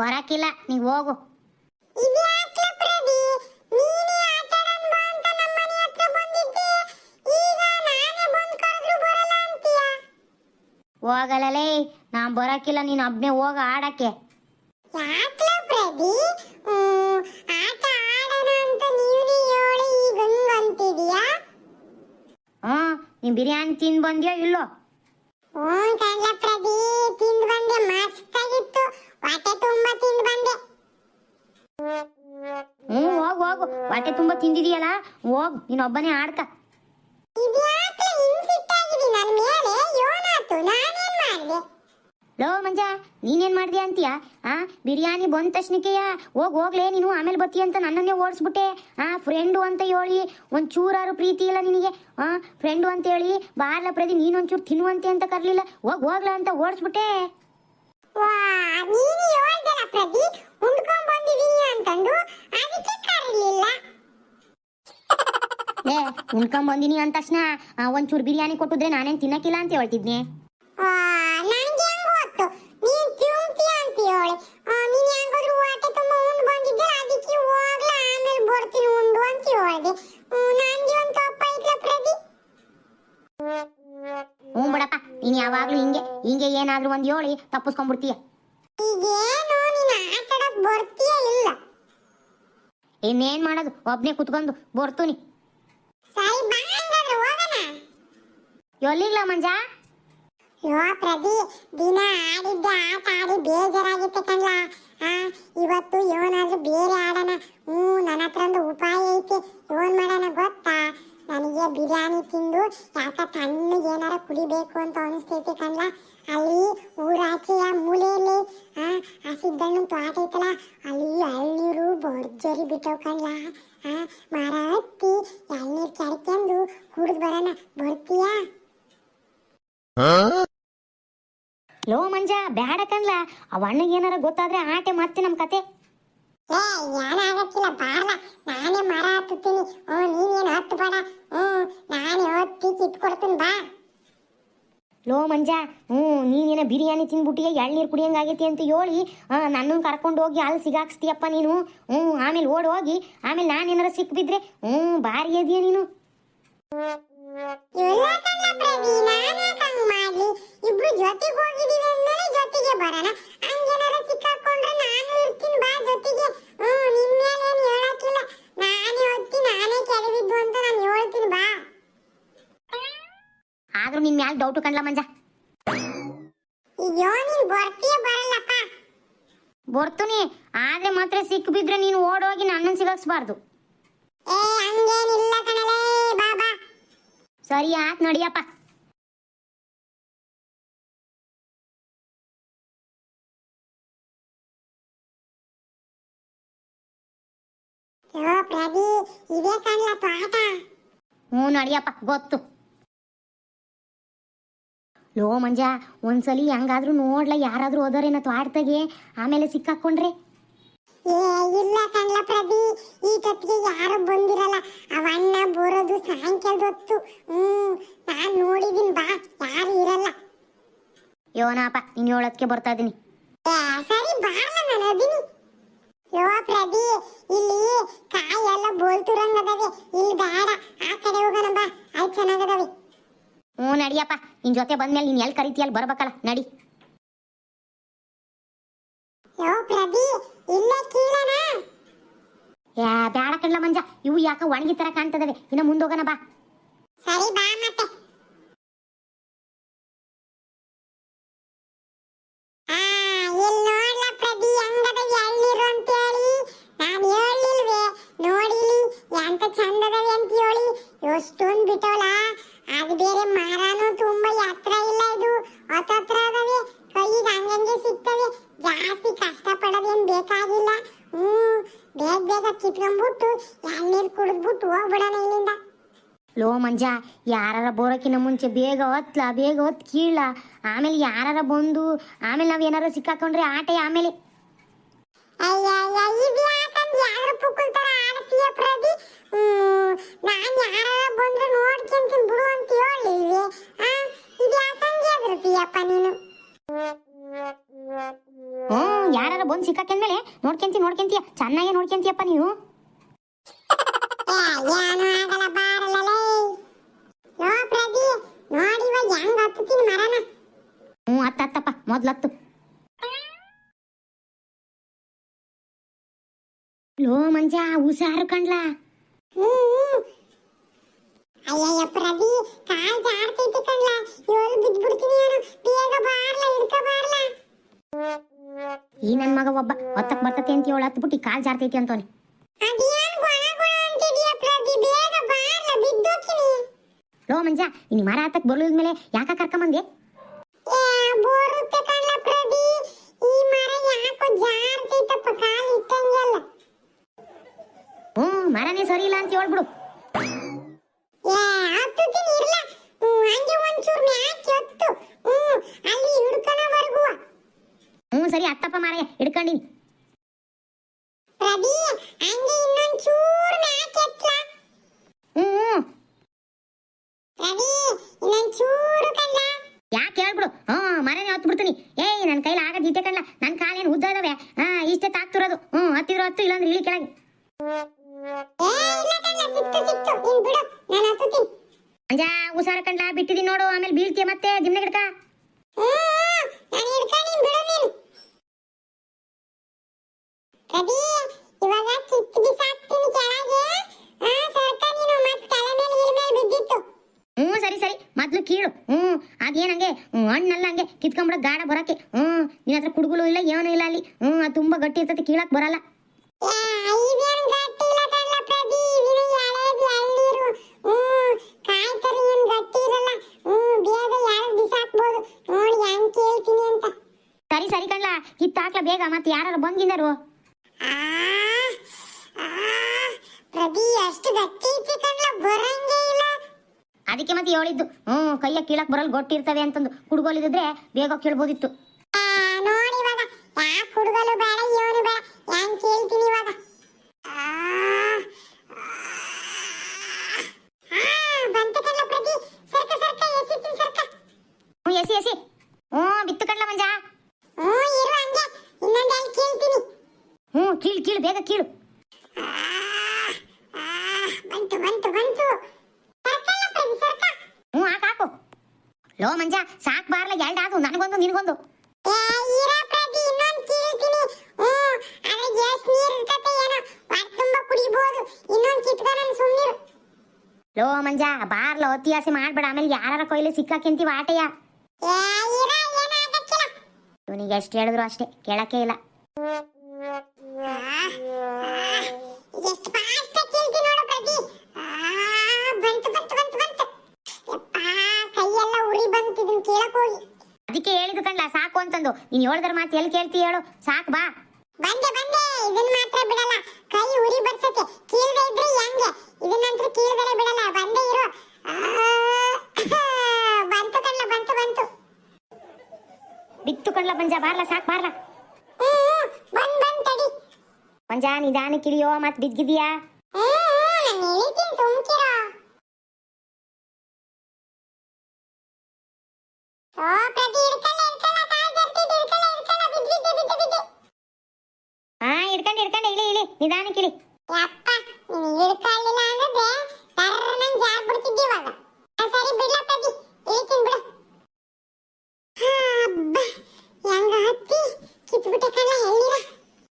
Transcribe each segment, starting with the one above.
ಬರಾಕಿಲ್ಲ ನೀವು ಹೋಗು. ನೀನೇ ನಾನೇ ಹೋಗಲೇ ನಾ ಬರಕಿಲ್ಲ ನೀನ್ ಒಬ್ನೇ ಹೋಗ ಆಡಕ್ಕೆ. ಹ್ಮ್ ನೀನ್ ಬಿರಿಯಾನಿ ತಿನ್ ಬಂದ್ಯೋ ಇಲ್ಲೋ? ಹ್ಞೂ ಹೋಗ್ ಹೋಗು. ಹೊಟ್ಟೆ ತುಂಬಾ ತಿಂದಿದೀಯಲ್ಲ? ಹೋಗ್ ನೀನ್ ಒಬ್ಬನೇ ಆಡ್ಕ. ಲೋ ಮಂಜ ನೀನೇನ್ ಮಾಡ್ದೆ ಅಂತೀಯ? ಆ ಬಿರಿಯಾನಿ ಬಂದ ತಕ್ಷಣಕ್ಕೆಯ? ಹೋಗ್ ಹೋಗ್ಲೇ ನೀನು ಆಮೇಲೆ ಬತ್ತಿ ಅಂತ ನನ್ನನ್ನೇ ಓಡಿಸ್ಬಿಟ್ಟೆ. ಆ ಫ್ರೆಂಡು ಅಂತ ಹೇಳಿ ಒಂದ್ ಚೂರಾರು ಪ್ರೀತಿ ಇಲ್ಲ ನಿನಗೆ? ಆ ಫ್ರೆಂಡು ಅಂತ ಹೇಳಿ ಬಾರ್ಲ ಪ್ರದಿ ನೀನ್ ಒಂಚೂರು ತಿನ್ನುವಂತೆ ಅಂತ ಕರ್ಲಿಲ್ಲ? ಹೋಗ್ ಹೋಗ್ಲಾ ಅಂತ ಓಡಿಸ್ಬಿಟ್ಟೆ. ನೀನು ಹೇಳ್ದಲ್ಲ ಪ್ರದಿ ಉಂಡ್ಕೊಂಡ್ ಬಂದಿದೀನಿ ಅಂತಂದು? ಅದಕ್ಕೆ ಕರೀಲಿಲ್ಲ. ಲೇ ಉಣ್ಕೊಂಡ್ ಬಂದಿನಿ ಅಂದ ತಕ್ಷಣ ಒಂಚೂರು ಬಿರಿಯಾನಿ ಕೊಟ್ಟಿದ್ರೆ ನಾನೇನ್ ತಿನ್ನಕಿಲ್ಲ ಅಂತ ಹೇಳ್ತಿದ್ನೆ. ನೀನ್ ಯಾವಾಗ್ಲೂ ಹಿಂಗೆ ಹಿಂಗೆ ಏನಾದ್ರೂ ಒಂದ್ ಹೇಳಿ ತಪ್ಪಿಸ್ಕೊಂಡ್ಬಿಡ್ತೀಯ. ಈಗೇನು ನೀನ್ ಆಟಾಡಕ್ ಬರ್ತೀಯಾ ಇಲ್ಲ? ಇನ್ನೇನ್ ಮಾಡೋದು? ಒಬ್ನೇ ಕುತ್ಕೊಂಡು ಬರ್ತೀನಿ. ಎಲ್ಲಿಗ್ಲ ಮಂಜ? ಯೋ ಪ್ರದಿ ದಿನ ಆಡಿದ್ದೆ ಆಟ ಆಡಿ ಬೇಜಾರಾಗಿತ್ತೆ ಕಣ್ಲ. ಆ ಇವತ್ತು ಇವನಾದ್ರೂ ಬೇರೆ ಆಡೋಣ. ಹ್ಞೂ ನನ್ನ ಹತ್ರ ಒಂದು ಉಪಾಯ ಐತಿ. ಇವನ್ ಮಾಡೋಣ ಗೊತ್ತಾ? ನನಗೆ ಬಿರಿಯಾನಿ ತಿಂದು ಯಾಕ ತಣ್ಣಗೆ ಏನಾರ ಕುಡಿಬೇಕು ಅಂತ ಅನಿಸ್ತೈತೆ ಕಣ್ಲ ಅಲ್ಲಿ ಊರಾಚೆಯ ಮೂಲೆಯಲ್ಲಿ ಆ ಹಸಿದ್ದಣ್ಣು ತೋಟ ಐತಲ್ಲ ಅಲ್ಲಿ ಎಳ್ನೀರು ಭರ್ಜರಿ ಬಿಟ್ಟವು ಕಣ್ಲ ಆ ಮರ ಹತ್ತಿ ಎಳ್ನೀರು ಕೆಡ್ಕೊಂಡು ಕುಡಿದು ಬರೋಣ ಬರ್ತೀಯಾ? ಲೋ ಮಂಜ ಬ್ಯಾಡ ಕಣ್ಲ ಅವ ಅಣ್ಣಗೆ ಏನಾರ ಗೊತ್ತಾದ್ರೆ ಆಟೆ ಮತ್ತೆ ನಮ್ ಕತೆ. ಏ ಏನಾಗಕ್ಕಿಲ್ಲ ಬಾರ್ಲ ನಾನೇ ಮರ ಹತ್ತುತ್ತೀನಿ ಓ ನೀನೇನು ಹತ್ತು ಬೇಡ ಹ್ಞೂ ನಾನೇ ಹತ್ತಿ ಕಿತ್ಕೊಡ್ತೀನಿ ಬಾ ಲೋ ಮಂಜ. ಹ್ಞೂ ನೀನೇನ ಬಿರಿಯಾನಿ ತಿಂದ್ಬಿಟ್ಟಿಗೆ ಎಳ್ನೀರು ಕುಡಿಯಂಗಾಗೈತಿ ಅಂತ ಹೇಳಿ ನನ್ನನ್ನು ಕರ್ಕೊಂಡು ಹೋಗಿ ಅಲ್ಲಿ ಸಿಗಾಕ್ಸ್ತೀಯಪ್ಪ ನೀನು. ಹ್ಞೂ ಆಮೇಲೆ ಓಡ್ ಹೋಗಿ ಆಮೇಲೆ ನಾನು ಏನಾರ ಸಿಕ್ಬಿದ್ರೆ ಹ್ಞೂ ಬಾರಿ ಇದೆಯಾ ನೀನು. ಇಬ್ರು ಜೊತೆಗೆ ಹೋಗಿದೀವಿ ಅಂದ್ಮೇಲೆ ಜೊತೆಗೆ ಬರೋಣ. ಹಂಗೇನಾರ ಸಿಕ್ಕಾಕೊಂಡ್ರೆ ನಾನು ಇರ್ತೀನಿ ಬಾ ಜೊತೆಗೆ. ಹ್ಞೂ ನಿನ್ ಏನು ಹೇಳಕ್ಕಿಲ್ಲ. ನಾನೇ ಹೊತ್ತಿ ನಾನೇ ಕೆಡವಿದ್ದು ಅಂತ ನಾನು ಹೇಳ್ತೀನಿ ಬಾ. ಆದ್ರೂ ನಿನ್ ಮ್ಯಾಲ ಡೌಟು ಕಣ್ಲ ಮಂಜ ಅಯ್ಯೋ ನೀನ್ ಬರ್ತೀಯ ಬರಲ್ಲಪ್ಪ ಬರ್ತೀನಿ ಆದ್ರೆ ಮಾತ್ರ ಸಿಕ್ಬಿದ್ರೆ ನೀನು ಓಡೋಗಿ ನನ್ನನ್ನು ಸಿಗಾಕ್ಸ್ಬಾರ್ದು. ಏ ಹಂಗೇನಿಲ್ಲ ಕಣಲೇ ಸರಿ ಆತ್ ನಡಿಯಪ್ಪ. ಇದೇ ಕಣ್ಲ ಹ್ಞೂ ನಡಿಯಪ್ಪ ಗೊತ್ತು. ಲೋ ಮಂಜ ಒಂದ್ಸಲಿ ಹೆಂಗಾದ್ರೂ ನೋಡ್ಲ ಯಾರಾದ್ರೂ ಹೋದರೇನ ತ್ವಾಡ್ತಾಗೆ ಆಮೇಲೆ ಸಿಕ್ಕಾಕೊಂಡ್ರೆ? ಇಲ್ಲ ಕಣ್ಲ ಪ್ರಭಿ ಈ ಹೊತ್ತಿಗೆ ಯಾರು ಬಂದಿರಲ್ಲ. ಅವಣ್ಣ ಬರೋದು ಸಾಯಂಕಾಲದ ಹೊತ್ತು ಹ್ಮ್ ನಾನ್ ನೋಡಿದೀನಿ ಬಾ ಯಾರು ಇರಲ್ಲ. ಯೋನಪ್ಪ ನೀನ್ ಹೇಳೋದಕ್ಕೆ ಬರ್ತಾ ಇದೀನಿ. ಸರಿ ಬಾರ್ಲ ನಾನು ಅದೀನಿ. ಯೋ ಪ್ರಭಿ ಇಲ್ಲಿ ಕಾಯಿ ಎಲ್ಲ ಬೋಲ್ತುರಂಗದವೆ. ಇಲ್ಲಿ ಬೇಡ ಆ ಕಡೆ ಹೋಗೋಣ ಬಾ. ಅಲ್ಲಿ ಚೆನ್ನಾಗದವೆ. ಹ್ಞೂ ನಡಿಯಪ್ಪ. ನಿನ್ ಜೊತೆ ಬಂದ್ಮೇಲೆ ನೀನ್ ಎಲ್ಲಿ ಕರಿತೀಯಲ್ಲ ಬರ್ಬೇಕಲ್ಲ ನಡಿ ಯೋ ಪ್ರಭಿ ಇಲ್ಲೇ ಕೀಳಣ ಯಾ ಬ್ಯಾಡ ಕಣ್ಲ ಮಂಜ ಇವು ಯಾಕ ಒಣಗಿ ತರ ಕಾಣ್ತದವೆ? ಇನ್ನ ಮುಂದೋಗನ ಬಾ. ಸರಿ ಬಾ ಮತ್ತೆ. ಅದು ಬೇರೆ ತುಂಬಾ ಇಲ್ಲ ಇದು. ಅದವೆ. ಸಿಗ್ತವೆ. ಜಾಸ್ತಿ ಕಷ್ಟ ಪಡೋದೇನ್ ಬೇಕಾಗಿಲ್ಲ. ಬೇಗ ಕಿತ್ಕೊಂಡ್ಬಿಟ್ಟು ಯಾರು ನೀರು ಕುಡಿದ್ಬಿಟ್ಟು ಹೋಗ್ಬಿಡೋಣ ಇಲ್ಲಿಂದ. ಲೋ ಮಂಜ ಯಾರಾರ ಬರೋಕಿನ ಮುಂಚೆ ಬೇಗ ಹೊತ್ಲ ಬೇಗ ಹೊತ್ ಕೀಳ ಆಮೇಲೆ ಯಾರಾರ ಬಂದು ಆಮೇಲೆ ನಾವು ಏನಾರ ಸಿಕ್ಕಾಕೊಂಡ್ರೆ ಆಟೆ ಆಮೇಲೆ. ಅಯ್ಯಯ್ಯ ಇದು ಯಾಕಂದ್ ಯಾರ ಪುಕ್ಕಲ್ ತರ ಆಡ್ತೀಯ ಪ್ರದಿ ಹ್ಮ್ ನಾನ್ ಯಾರ ಬಂದ್ರೆ ನೋಡ್ಕೊಂತೀನಿ ಬಿಡು ಅಂತ ಹೇಳಿಲ್ವೇ ಆ ಇದು ಯಾಕಂಗೆ ಎದುರ್ತೀಯಪ್ಪ ನೀನು? ಹ್ಞೂ ಯಾರು ಬಂದು ನೋಡ್ಕೊಂತಿ ನೋಡ್ಕೊಂತೀಯ? ಚೆನ್ನಾಗಿ ನೋಡ್ಕೊಂತೀಯಪ್ಪ ನೀವು. ಏನೂ ಆಗಲ್ಲ ಬಾರಲೇ ನೋ ಪ್ರದಿ ನೋಡಿ ಇವಾಗ ಹೆಂಗ್ ಹತ್ತುತ್ತೀನಿ ಮರನ. ಹ್ಞೂ ಹತ್ತು ಹತ್ತಪ್ಪ ಮೊದ್ಲತ್ತು ಲೋ ಮಂಜ ಹುಷಾರು ಹ್ಮ್ ಅಯ್ಯಯ್ಯ ಪ್ರದಿ ಕಾಲ್ ಜಾರ್ತೈತಿ ಕಣ್ಲ. ಇವಳು ಬಿದ್ಬಿಡ್ತೀನಿ ನಾನು ಬೇಗ ಬಾರ್ಲ ಹಿಡ್ಕ ಬಾರ್ಲ. ಈ ನನ್ ಮಗ ಒಬ್ಬ ಹೊತ್ತಕ್ ಬರ್ತತಿ ಅಂತ ಹೇಳಿ ಹತ್ಬಿಟ್ಟು ಕಾಲ್ ಜಾರ್ತೈತಿ ಅಂತೋನಿ ಲೋ ಮಂಜ ಇನ್ ಮರ ಹತ್ತಕ್ ಬರ್ಲಿದ್ಮೇಲೆ ಯಾಕ ಕರ್ಕೊಂಬಂದೆ? ಹ್ಞೂ ಮರನೇ ಸರಿ ಇಲ್ಲ ಅಂತ ಹೇಳ್ಬಿಡು. ಹಂಗೆ ಒಂಚೂರು ಮ್ಯಾಕ್ ಅಲ್ಲಿ ಹಿಡ್ಕೊಳವರೆಗೂ ಹ್ಞೂ ಸರಿ ಅತ್ತಪ್ಪ ಮಾರಾಯ ಹಿಡ್ಕೊಂಡಿನಿ. ಪ್ರದಿ ಹಂಗೆ ಎತ್ಲ. ಹ್ಞೂ ಹ್ಞೂ. ಇನ್ನೊಂದು ಚೂರು ಯಾಕೆ ಹೇಳ್ಬಿಡು ಹ್ಞೂ ಮರನೇ ಹತ್ತು ಬಿಡ್ತೀನಿ. ಏಯ್ ನನ್ನ ಕೈಲಿ ಆಗದ ಇಟ್ಟೆ ಕಣ್ಣ ನನ್ನ ಕಾಲೇನು ಉದ್ದ ಇದಾವೆ ಹಾ ಇಷ್ಟೇ ತಾಕ್ತಿರೋದು. ಹ್ಞೂ ಹತ್ತಿದ್ರು ಹತ್ತು ಇಲ್ಲಾಂದ್ರೆ ಇಳಿ ಕೆಳಗೆ. ಅಂಜಾ ಉಸಾರ ಕಣ್ಲ ಬಿಟ್ಟಿದೀನಿ ನೋಡು. ಆಮೇಲೆ ಬೀಳ್ತೀಯ ಮತ್ತೆ ದಿಮ್ನೆ ಗಿಡಕ ನಾನು ಬಿಡು ನೀನು ಪ್ರದಿ ಇವಾಗ ಕಿತ್ತು ಬಿಸಾಕ್ತೀನಿ ಕೆಳಗೆ. ಆ ಸರ್ಕ ನೀನು ಮತ್ತೆ ತಲೆ ಮೇಲೆ ಇಲ್ ಮೇಲೆ ಬಿದ್ದಿತ್ತು. ಹ್ಞೂ ಸರಿ ಸರಿ. ಮೊದ್ಲು ಕೀಳು. ಹ್ಞೂ ಅದೇನಂಗೆ ಹ್ಞೂ ಹಣ್ಣಲ್ಲ ಹಂಗೆ ಕಿತ್ಕೊಂಬಿಡ ಗಾಡ ಬರಕ್ಕೆ. ಹ್ಞೂ ನಿನ್ನ ಹತ್ರ ಕುಡುಗುಲು ಇಲ್ಲ ಏನೂ ಇಲ್ಲ ಅಲ್ಲಿ. ಹ್ಞೂ ಅದು ತುಂಬ ಗಟ್ಟಿ ಇರ್ತೈತೆ ಕೀಳಕ್ ಬರಲ್ಲ. ಹೆಂಗ್ ಸರಿ ಸರಿ ಕಣ್ಲ. ಕಿತ್ತಾಕ್ಲ ಬೇಗ ಮತ್ತೆ ಯಾರು ಬಂದಿದ್ದಾರು ಆ ಆ, ಪ್ರದಿ ಎಷ್ಟು ಗಟ್ಟಿ ಐತಿ ಕಣ್ಲ ಬರಂಗೇ ಇಲ್ಲ ಅದಕ್ಕೆ ಮತ್ತೆ ಹೇಳಿದ್ದು ಕೀಳಕ್ ಬರಲ್ ಗೊಟ್ಟಿರ್ತವೆ ಅಂತಂದು ಕುಡ್ಗೋಲಿದ್ರೆ ಬೇಗ ಕೀಳ್ಬೋದಿತ್ತು ಆ, ನೋಡಿ ಇವಾಗ ಯಾಕೆ ಹುಡುಗಲು ಬೇಡ ಇವನು ಬೇಡ ಹೆಂಗ್ ಕೇಳ್ತೀನಿ ಇವಾಗ ಆ, ಆ, ಆ, ಬಂತು ಕಣ್ಲ ಪ್ರದಿ ಸರ್ಕ ಸರ್ಕ ಎಸಿತೀನಿ ಸರ್ಕ ಹ್ಞೂ ಎಸಿ ಎಸಿ ಹ್ಞೂ ಬಿತ್ತು ಕಣ್ಲ ಮಂಜ ಹ್ಞೂ ಇರು ಹಂಗೆ ಇನ್ನೊಂದು ಅಲ್ಲಿ ಕೇಳ್ತೀನಿ ಹ್ಞೂ ಕೀಳು ಕೀಳು ಬೇಗ ಕೀಳು ಆ, ಆ, ಬಂತು ಬಂತು ಬಂತು ಸರ್ಕಲ್ಲ ಪ್ರದಿ ಸರ್ಕ ಹ್ಞೂ ಹಾಕು ಹಾಕು ಲೋ ಮಂಜ ಸಾಕ್ ಬಾರ್ಲ ಎರಡಾದು ನನಗೊಂದು ನಿನಗೊಂದು. ಲೋ ಮಂಜ ಬಾರ್ಲ ಅತಿಯಾಸೆ ಮಾಡ್ಬೇಡ. ಆಮೇಲೆ ಯಾರ ಕೊಯ್ಲಿ ಸಿಕ್ಕಾಕೆಂತೀವ ಆಟೆಯ. ಇವನಿಗೆ ಎಷ್ಟು ಹೇಳಿದ್ರು ಅಷ್ಟೇ ಕೇಳಕ್ಕೆ ಇಲ್ಲ. ಅಂತಂದು ನೀನ್ ಹೇಳ್ದ್ರ ಮಾತು ಎಲ್ಲಿ ಕೇಳ್ತಿ ಹೇಳು. ಸಾಕ್ ಬಾ. ಬಂದೆ ಬಂದೆ. ಇದನ್ನ ಮಾತ್ರ ಬಿಡಲ್ಲ. ಕೈ ಉರಿ ಬರ್ಸಕ್ಕೆ. ಕೀಳ್ದೆ ಇದ್ರೆ ಹೆಂಗೆ? ಇದನ್ನಂತೂ ಕೀಳ್ದಲೆ ಬಿಡಲ್ಲ. ಬಂದೆ ಇರು. ಬಂತು ಕಣ್ಣ ಬಂತು ಬಂತು. ಬಿತ್ತು ಕಣ್ಲ ಪಂಜ ಬಾರ್ಲ ಸಾಕ್ ಬಾರ್ಲ. ಬಂದ್ ಬಂದ್ ತಡಿ. ಪಂಜ ನಿಧಾನ ಕಿಳಿಯೋ ಮತ್ ಬಿದ್ದಿದ್ಯಾ ಹ್ಮ್ ನಾನು ಹೇಳಿದ್ದೀನಿ ಸುಮ್ಕಿರೋ ಓ ಪ್ರತಿ ಹಿಡ್ಕಲ್ಲ ಹಿಡ್ಕಲ್ಲ ಕಾಲ್ ಜಾರ್ತಿದೆ ಹಿಡ್ಕಲ್ಲ ಹಿಡ್ಕಲ್ಲ ಬಿದ್ದು ಬಿದ್ದು ಬಿದ್ದು ಬಿದ್ದು ಹಾ ಹಿಡ್ಕೊಂಡು ಹಿಡ್ಕೊಂಡು ಇಳಿ ಇಳಿ ನಿಧಾನ ಕಿಳಿ ಯಪ್ಪ ನೀನು ಹಿಡ್ಕೊಳ್ಳಿಲ್ಲ ಅಂದ್ರೆ ಟರ್ನಂಗ್ ಜಾರ್ ಬಿಡ್ತಿದ್ದಿ ಇವಾಗ ಆ, ಸರಿ ಬಿಡ್ಲ ಪ್ರತಿ ಇಳಿತೀನಿ ಬಿಡು ಹಾ, ಅಬ್ಬ ಹೆಂಗ ಹತ್ತಿ ಕಿತ್ಬಿಟ್ಟೆ ಕಣ್ಣ ಎಳ್ನೀರ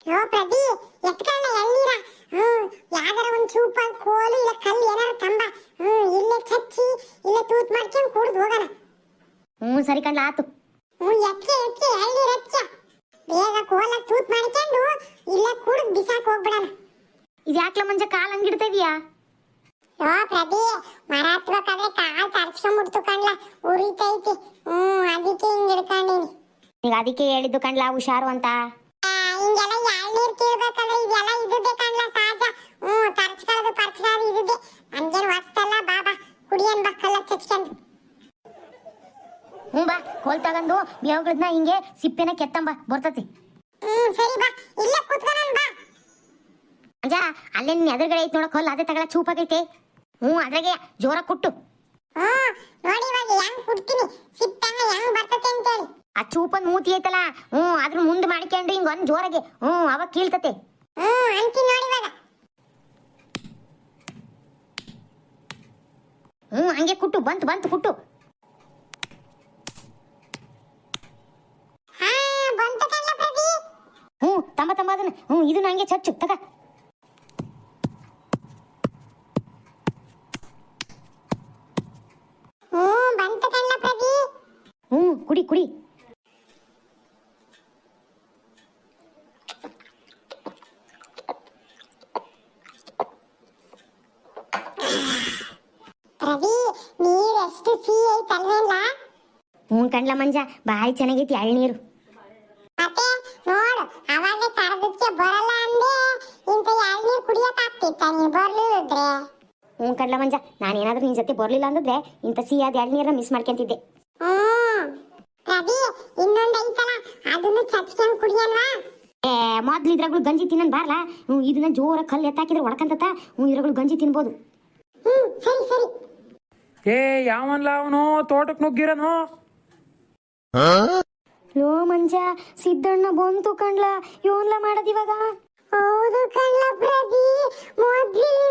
ಯೋ ಪ್ರದಿ ಎತ್ಕಣ್ಣ ಎಳ್ನೀರ ಹ್ಮ್ ಯಾವ್ದಾರ ಒಂದ್ ಚೂಪ ಕೋಲು ಇಲ್ಲ ಕಲ್ಲು ಏನಾರ ಕಂಬ ಹ್ಮ್ ಇಲ್ಲೇ ಚಚ್ಚಿ ಇಲ್ಲೇ ತೂತ್ ಮಾಡ್ಕೊಂಡು ಕುಡ್ದು ಹೋಗೋಣ ಹ್ಞೂ ಸರಿ ಕಣ್ಲ ಆತು ಹ್ಮ್ ಎತ್ಕೆ ಎತ್ಕೆ ಎಳ್ನೀರ್ ಎತ್ಕೆ ಬೇಗ ಕೋಲ ತೂತ್ ಮಾಡ್ಕೊಂಡು ಇಲ್ಲ ಕುಡ್ದು ಬಿಸಾಕ್ ಹೋಗ್ಬಿಡಣ. ಇದ್ಯಾಕ್ಲ ಮಂಜ ಕಾಲ್ ಹಂಗಿಡ್ತಾ ಇದೀಯಾ? ಯೋ ಪ್ರದಿ ಮರ ಹತ್ಬೇಕಾದ್ರೆ ಕಾಲ್ ತರ್ಸ್ಕೊಂಡ್ಬಿಡ್ತು ಕಣ್ಲ. ಉರಿತೈತಿ. ಹ್ಮ್ ಅದಕ್ಕೆ ಹಿಂಗ್ ಹಿಡ್ಕೊಂಡೀನಿ. ಈಗ ಅದಕ್ಕೆ ಹೇಳಿದ್ದು ಕಣ್ಲ ಹುಷಾರು ಅಂತ? ಆ, ಹಿಂಗೆಲ್ಲ ಎಳ್ನೀರ್ ಕೀಳ್ಬೇಕಾದ್ರೆ ಇದೆಲ್ಲ ಇದ್ದಿದ್ದೆ ಕಣ್ಲ ಸಹಜ. ಹ್ಮ್ ತರ್ಚ್ಕೊಳ್ಳೋದು ಪರ್ಚ್ಕೊಳ್ಳೋದು ಇದ್ದಿದ್ದೆ ನಮ್ಗೇನ್ ಹೊಸ್ತಲ್ಲ ಬಾಬಾ ಕುಡಿಯನ್ ಬಕ್ಕಲ್ಲ ಕಲ್ಲ ಚಚ್ಕೊಂಡು. ಕೋಲ್ ತಗೊಂಡು ಬೇವುಗಳನ್ನ ಹಿಂಗೆ ಸಿಪ್ಪೆನ ಕೆತ್ತಂಬ ಬರ್ತತಿ. ಹ್ಮ್ ಸರಿ ಬಾ. ಇಲ್ಲೇ ಕೂತ್ಕೊಳ್ಳೋಣ ಬಾ. ಅಲ್ಲೇ ನಿನ್ನ ಎದುರುಗಡೆ ಐತಿ ನೋಡಕ್ ಹೋಲ್ ಅದೇ ತಗಳ ಚೂಪಾಗೈತೆ. ಹ್ಞೂ ಅದ್ರಾಗೆ ಜೋರ ಕುಟ್ಟು. ಹ್ಮ್ ನೋಡಿ ಇವಾಗ ಹೆಂಗ್ ಕುಡ್ತೀನಿ ಹೆಂಗ್ ಬರ್ತತೆ ಅಂತೇಳಿ. ಆ ಚೂಪನ್ ಮೂತಿ ಐತಲ್ಲ ಹ್ಞೂ ಅದ್ರ ಮುಂದೆ ಮಾಡ್ಕೊಂಡು ಹಿಂಗ ಒಂದ್ ಜೋರಾಗೆ ಹ್ಞೂ ಅವಾಗ ಕೀಳ್ತತೆ. ಹ್ಮ್ ಅಂತೀನಿ ನೋಡಿ ಇವಾಗ. ಹ್ಞೂ ಹಂಗೆ ಕುಟ್ಟು ಬಂತು ಬಂತು ಕುಟ್ಟು ಹಾ ಬಂತು ಕಣ್ಲ ಪ್ರದಿ ಹ್ಞೂ ತಮ್ಮ ತಮ್ಮ ಅದನ್ನ ಹ್ಞೂ ಇದನ್ನ ಹಂಗೆ ಚಚ್ಚು ತಗ. ಹ್ಮ್ ಬಂತು ಕಣ್ಲ ಪ್ರದಿ ಹ್ಞೂ ಕುಡಿ ಕುಡಿ. ಪ್ರದಿ ನೀರ್ ಎಷ್ಟು ಸಿಹಿ ಐತಲ್ವೇನ್ಲ ಹ್ಞೂ ಕಣ್ಲ ಮಂಜ ಬಾಯಿ ಚೆನ್ನಾಗೈತಿ ಎಳ್ನೀರು ಮತ್ತೆ ನೋಡು ಅವಾಗ ಕರೆದಕ್ಕೆ ಬರಲ್ಲ ಅಂದೆ ಇಂತ ಎಳ್ನೀರ್ ಕುಡಿಯಕ್ ಆಗ್ತಿತ್ತ ನೀ ಬರ್ಲಿದ್ರೆ ಹ್ಞೂ ಕಡ್ಲ ಮಂಜ ನಾನೇನಾದ್ರೂ ನಿನ್ ಜೊತೆ ಬರ್ಲಿಲ್ಲ ಇಂತ ಇಂಥ ಸಿಹಿಯಾದ ಎಳ್ನೀರನ್ನ ಮಿಸ್ ಮಾಡ್ಕೊಂತಿದ್ದೆ. ರವಿ ಇನ್ನೊಂದು ಐತಲ್ಲ ಅದನ್ನು ಚಚ್ಕೊಂಡ್ ಕುಡಿಯಲ್ವಾ? ಏ ಮೊದ್ಲು ಇದ್ರಾಗಳು ಗಂಜಿ ತಿನ್ನನ್ ಬಾರ್ಲ? ಹ್ಞೂ ಇದನ್ನ ಜೋರ ಕಲ್ಲು ಎತ್ತಾಕಿದ್ರೆ ಒಡಕಂತತ ಹ್ಞೂ ಇದ್ರಾಗಳು ಗಂಜಿ ತಿನ್ಬೋದು. ಸರಿ ಸರಿ. ಏ ಯಾವನ್ಲ ಅವನು? ತೋಟಕ್ಕೆ ನುಗ್ಗಿರನು? ಲೋ ಮಂಜ ಸಿದ್ದಣ್ಣ ಬಂತು ಕಣ್ಲ? ಮಾಡದ್ ಇವಾಗ? ಹೌದು ಕಣ್ಲ ಪ್ರದಿ ಮೊದ್ಲಿನಿಂದ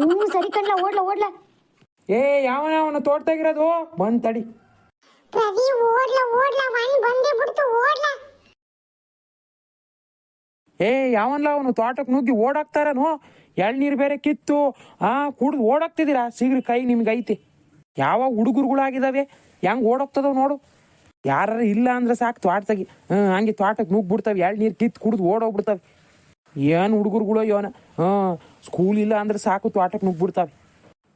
ಹ್ಞೂ ಸರಿ ಕಣ್ಲ ಓಡ್ಲ ಓಡ್ಲ. ಏ ಯಾವನ ಅವನು ತೋಟದಾಗಿರೋದು ಬಂದ್ ತಡಿ. ಪ್ರವಿ ಓಡ್ಲ ಓಡ್ಲ ಒನ್ ಬಂದೇ ಬಿಡ್ತು ಓಡ್ಲ. ಏ ಯಾವನ್ಲ ಅವನು ತೋಟಕ್ಕೆ ನುಗ್ಗಿ ಓಡಾಕ್ತಾರನು? ಎಳ್ನೀರು ಬೇರೆ ಕಿತ್ತು. ಆ ಕುಡ್ದು ಓಡಾಕ್ತಿದ್ದೀರಾ? ಸಿಗ್ರಿ ಕೈ ನಿಮ್ಗೆ ಐತಿ ಯಾವ ಹುಡುಗರುಗಳಾಗಿದಾವೆ? ಹೆಂಗ್ ಓಡೋಗ್ತದವ್ ನೋಡು. ಯಾರ ಇಲ್ಲ ಅಂದ್ರೆ ಸಾಕು ತೋಟದಾಗಿ ಹ್ಮ್ ಹಂಗೆ ತೋಟಕ್ಕೆ ನುಗ್ಗಿ ಎಳ್ನೀರ್ ಕಿತ್ತು ಕುಡ್ದು ಓಡೋಗ್ಬಿಡ್ತಾವೆ. ಏನು ಹುಡುಗರುಗಳು ಯೋನ ಹಾಂ ಸ್ಕೂಲ್ ಇಲ್ಲ ಅಂದ್ರೆ ಸಾಕು, ತೋಟಕ್ಕೆ ನುಗ್ಗಿ ಬಿಡ್ತಾವೆ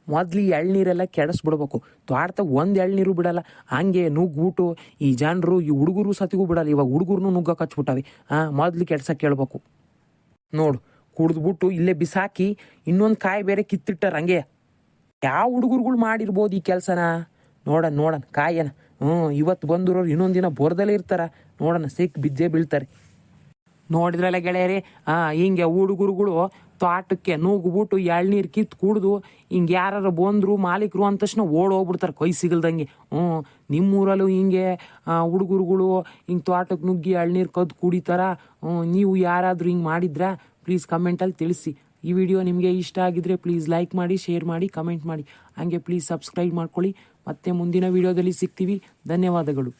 ಮೊದ್ಲು ಈ ಎಳ್ನೀರೆಲ್ಲ ಕೆಡಿಸ್ಬಿಡ್ಬೇಕು. ತೋಟ ಒಂದು ಎಳ್ನೀರು ಬಿಡಲ್ಲ, ಹಂಗೆ ನುಗ್ಗಿಬಿಟ್ಟು ಈ ಜನರು, ಈ ಹುಡುಗರು ಸತಿಗೂ ಬಿಡಲ್ಲ, ಇವಾಗ ಹುಡುಗರು ನುಗ್ಗಕ್ಕೆ ಹಚ್ಬಿಟ್ಟಾವೆ ಹಾಂ ಮೊದ್ಲು ಕೆಡ್ಸಕ್ಕೆ ಕೇಳ್ಬೇಕು. ನೋಡು, ಕುಡಿದ್ಬಿಟ್ಟು ಇಲ್ಲೇ ಬಿಸಾಕಿ ಇನ್ನೊಂದು ಕಾಯಿ ಬೇರೆ ಕಿತ್ತಿಟ್ಟಾರ ಹಂಗೆ. ಯಾವ ಹುಡುಗರುಗಳು ಮಾಡಿರ್ಬೋದು ಈ ಕೆಲಸನ? ನೋಡೋಣ ನೋಡೋಣ ಕಾಯನ ಹ್ಞೂ, ಇವತ್ತು ಬಂದಿರೋರು ಇನ್ನೊಂದು ದಿನ ಬೋರ್ದಲ್ಲೇ ಇರ್ತಾರ. ನೋಡೋಣ, ಸಿಕ್ ಬಿದ್ದೇ ಬೀಳ್ತಾರೆ. ನೋಡಿದ್ರಲ್ಲ ಗೆಳೆಯರಿ, ಆ, ಹಿಂಗೆ ಹುಡುಗರುಗಳು ತೋಟಕ್ಕೆ ನೂಗ್ಬಿಟ್ಟು ಎಳ್ನೀರು ಕಿತ್ತು ಕುಡ್ದು ಹಿಂಗೆ ಯಾರು ಬಂದ್ರು ಮಾಲೀಕರು ಅಂದ ತಕ್ಷಣ ಓಡೋಗ್ಬಿಡ್ತಾರೆ. ಕೈ ಸಿಗಲ್ದಂಗೆ. ಹ್ಞೂ, ನಿಮ್ಮೂರಲ್ಲೂ ಹಿಂಗೆ ಹುಡುಗರುಗಳು ಹಿಂಗೆ ತೋಟಕ್ಕೆ ನುಗ್ಗಿ ಎಳ್ನೀರು ಕದ್ದು ಕುಡಿತಾರ. ನೀವು ಯಾರಾದರೂ ಹಿಂಗೆ ಮಾಡಿದ್ರಾ? ಪ್ಲೀಸ್ ಕಮೆಂಟಲ್ಲಿ ತಿಳಿಸಿ. ಈ ವಿಡಿಯೋ ನಿಮಗೆ ಇಷ್ಟ ಆಗಿದ್ರೆ ಪ್ಲೀಸ್ ಲೈಕ್ ಮಾಡಿ, ಶೇರ್ ಮಾಡಿ ಕಮೆಂಟ್ ಮಾಡಿ. ಹಾಗೆ ಪ್ಲೀಸ್ ಸಬ್ಸ್ಕ್ರೈಬ್ ಮಾಡ್ಕೊಳ್ಳಿ. ಮತ್ತೆ ಮುಂದಿನ ವಿಡಿಯೋದಲ್ಲಿ ಸಿಗ್ತೀವಿ. ಧನ್ಯವಾದಗಳು.